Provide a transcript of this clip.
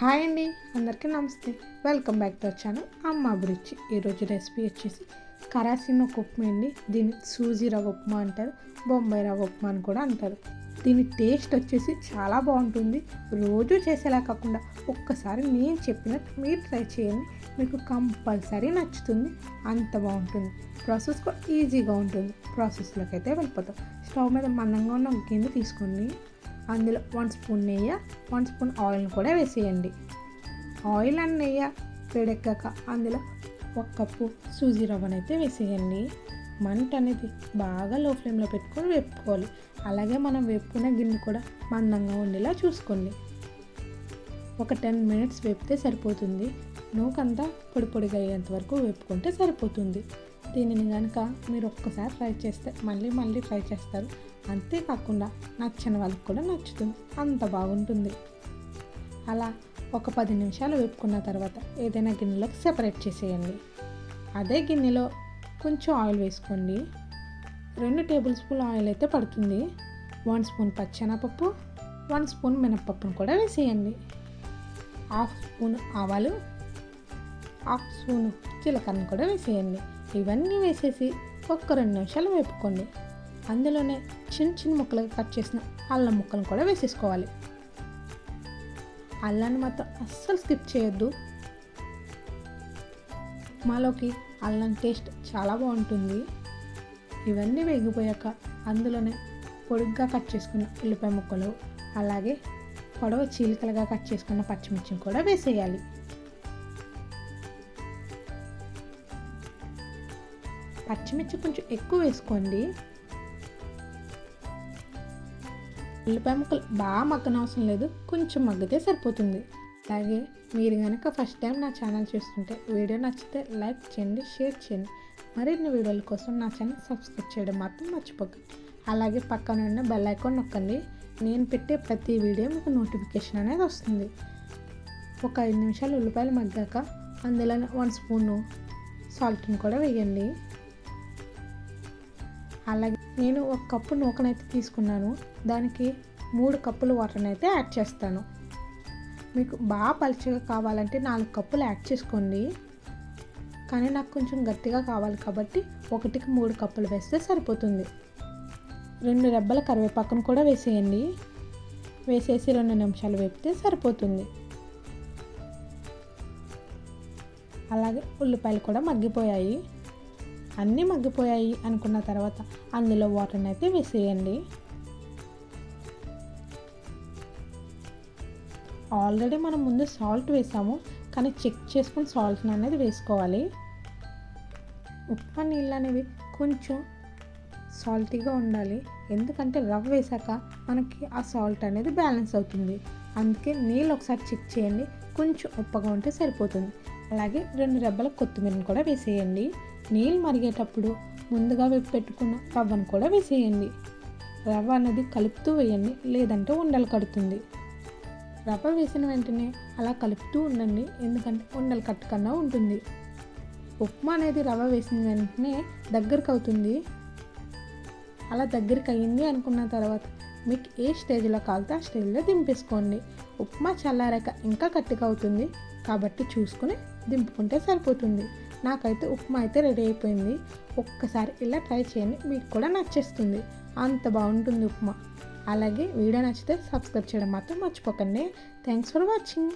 Hi అండి అందరికీ నమస్తే. Welcome back to our channel Amma Abhiruchi ఈరోజు రెసిపీ వచ్చేసి కరాసిన ఒక ఉప్మా అండి. దీన్ని సూజీ రవ్వ ఉప్మా అంటారు బొంబాయి రవ్వ ఉప్మా అని కూడా అంటారు. దీని టేస్ట్ వచ్చేసి చాలా బాగుంటుంది. రోజు చేసేలా కాకుండా ఒక్కసారి నేను చెప్పినట్టు మీరు ట్రై చేయండి. మీకు కంపల్సరీ నచ్చుతుంది. అంత బాగుంటుంది. ప్రాసెస్ కూడా ఈజీగా ఉంటుంది. ప్రాసెస్లోకి అయితే వెళ్ళిపోతాం. స్టవ్ మీద మందంగా ఉన్న గిన్నె తీసుకొని అందులో వన్ స్పూన్ నెయ్యి వన్ స్పూన్ ఆయిల్ని కూడా వేసేయండి. ఆయిల్ అండ్ నెయ్యి వేడెక్కాక అందులో ఒక కప్పు సూజీ రవ్వనైతే వేసేయండి. మంట అనేది బాగా లో ఫ్లేమ్లో పెట్టుకొని వేపుకోవాలి. అలాగే మనం వేపుకున్న గిన్నె కూడా మందంగా ఉండేలా చూసుకోండి. ఒక టెన్ మినిట్స్ వేపితే సరిపోతుంది. నూకంతా పొడి పొడిగా అయ్యేంత వరకు వేపుకుంటే సరిపోతుంది. దీనిని కనుక మీరు ఒక్కసారి ట్రై చేస్తే మళ్ళీ మళ్ళీ ట్రై చేస్తారు. అంతేకాకుండా నచ్చని వాళ్ళకి కూడా నచ్చుతుంది. అంత బాగుంటుంది. అలా ఒక పది నిమిషాలు వేపుకున్న తర్వాత ఏదైనా గిన్నెలోకి సెపరేట్ చేసేయండి. అదే గిన్నెలో కొంచెం ఆయిల్ వేసుకోండి. రెండు టేబుల్ స్పూన్ ఆయిల్ అయితే పడుతుంది. వన్ స్పూన్ పచ్చెనపప్పు వన్ స్పూన్ మినప్పప్పును కూడా వేసేయండి. హాఫ్ స్పూన్ ఆవాలు హాఫ్ స్పూన్ జీలకర్రను కూడా వేసేయండి. ఇవన్నీ వేసేసి ఒక్క రెండు నిమిషాలు వేపుకోండి. అందులోనే చిన్న చిన్న ముక్కలుగా కట్ చేసిన అల్లం ముక్కలను కూడా వేసేసుకోవాలి. అల్లాన్ని మాత్రం అస్సలు స్కిప్ చేయొద్దు. మాలోకి అల్లం టేస్ట్ చాలా బాగుంటుంది. ఇవన్నీ వేగిపోయాక అందులోనే పొడుగ్గా కట్ చేసుకున్న ఉల్లిపాయ ముక్కలు అలాగే పొడవ చీలికలుగా కట్ చేసుకున్న పచ్చిమిర్చిని కూడా వేసేయాలి. పచ్చిమిర్చి కొంచెం ఎక్కువ వేసుకోండి. ఉల్లిపాయ ముక్కలు బాగా మగ్గనవసరం లేదు కొంచెం మగ్గితే సరిపోతుంది. అలాగే మీరు కనుక ఫస్ట్ టైం నా ఛానల్ చూస్తుంటే వీడియో నచ్చితే లైక్ చేయండి షేర్ చేయండి. మరిన్ని వీడియోల కోసం నా ఛానల్ సబ్స్క్రైబ్ చేయడం మాత్రం మర్చిపోకండి అలాగే పక్కన ఉన్న బెల్ ఐకాన్ నొక్కండి. నేను పెట్టే ప్రతి వీడియో మీకు నోటిఫికేషన్ అనేది వస్తుంది. ఒక ఐదు నిమిషాలు ఉల్లిపాయలు మగ్గాక అందులోనే వన్ స్పూను సాల్ట్ని కూడా వేయండి. అలాగే నేను ఒక కప్పు నూకనైతే తీసుకున్నాను. దానికి మూడు కప్పులు వాటర్ని అయితే యాడ్ చేస్తాను. మీకు బాగా పలుచగా కావాలంటే నాలుగు కప్పులు యాడ్ చేసుకోండి. కానీ నాకు కొంచెం గట్టిగా కావాలి కాబట్టి ఒకటికి మూడు కప్పులు వేస్తే సరిపోతుంది. రెండు రెబ్బల కరివేపాకును కూడా వేసేయండి. వేసేసి రెండు నిమిషాలు వేపితే సరిపోతుంది. అలాగే ఉల్లిపాయలు కూడా మగ్గిపోయాయి. అన్నీ మగ్గిపోయాయి అనుకున్న తర్వాత అందులో వాటర్ని అయితే వేసేయండి. ఆల్రెడీ మనం ముందు సాల్ట్ వేసాము కానీ చెక్ చేసుకుని సాల్ట్ అనేది వేసుకోవాలి. ఉప్మా నీళ్ళు అనేవి కొంచెం సాల్టీగా ఉండాలి. ఎందుకంటే రవ్వ వేసాక మనకి ఆ సాల్ట్ అనేది బ్యాలెన్స్ అవుతుంది. అందుకే నీళ్ళు ఒకసారి చెక్ చేయండి కొంచెం ఉప్పగా ఉంటే సరిపోతుంది. అలాగే రెండు రెబ్బల కొత్తిమీరని కూడా వేసేయండి. నీళ్ళు మరిగేటప్పుడు ముందుగా వేపు పెట్టుకున్న రవ్వను కూడా వేసేయండి. రవ్వ అనేది కలుపుతూ వేయండి లేదంటే ఉండలు కడుతుంది. రవ్వ వేసిన వెంటనే అలా కలుపుతూ ఉండండి ఎందుకంటే ఉండలు కట్టకుండా ఉంటుంది. ఉప్మా అనేది రవ్వ వేసిన వెంటనే దగ్గరకు అవుతుంది. అలా దగ్గరికి అయ్యింది అనుకున్న తర్వాత మీకు ఏ స్టేజ్లో కాలితే ఆ స్టేజ్లో దింపేసుకోండి. ఉప్మా చల్లారాక ఇంకా గట్టిగా అవుతుంది. కాబట్టి చూసుకుని దింపుకుంటే సరిపోతుంది. నాకైతే ఉప్మా అయితే రెడీ అయిపోయింది. ఒక్కసారి ఇలా ట్రై చేయండి మీకు కూడా నచ్చేస్తుంది. అంత బాగుంటుంది ఉప్మా. అలాగే వీడియో నచ్చితే సబ్స్క్రైబ్ చేయడం మాత్రం మర్చిపోకండి. Thanks for watching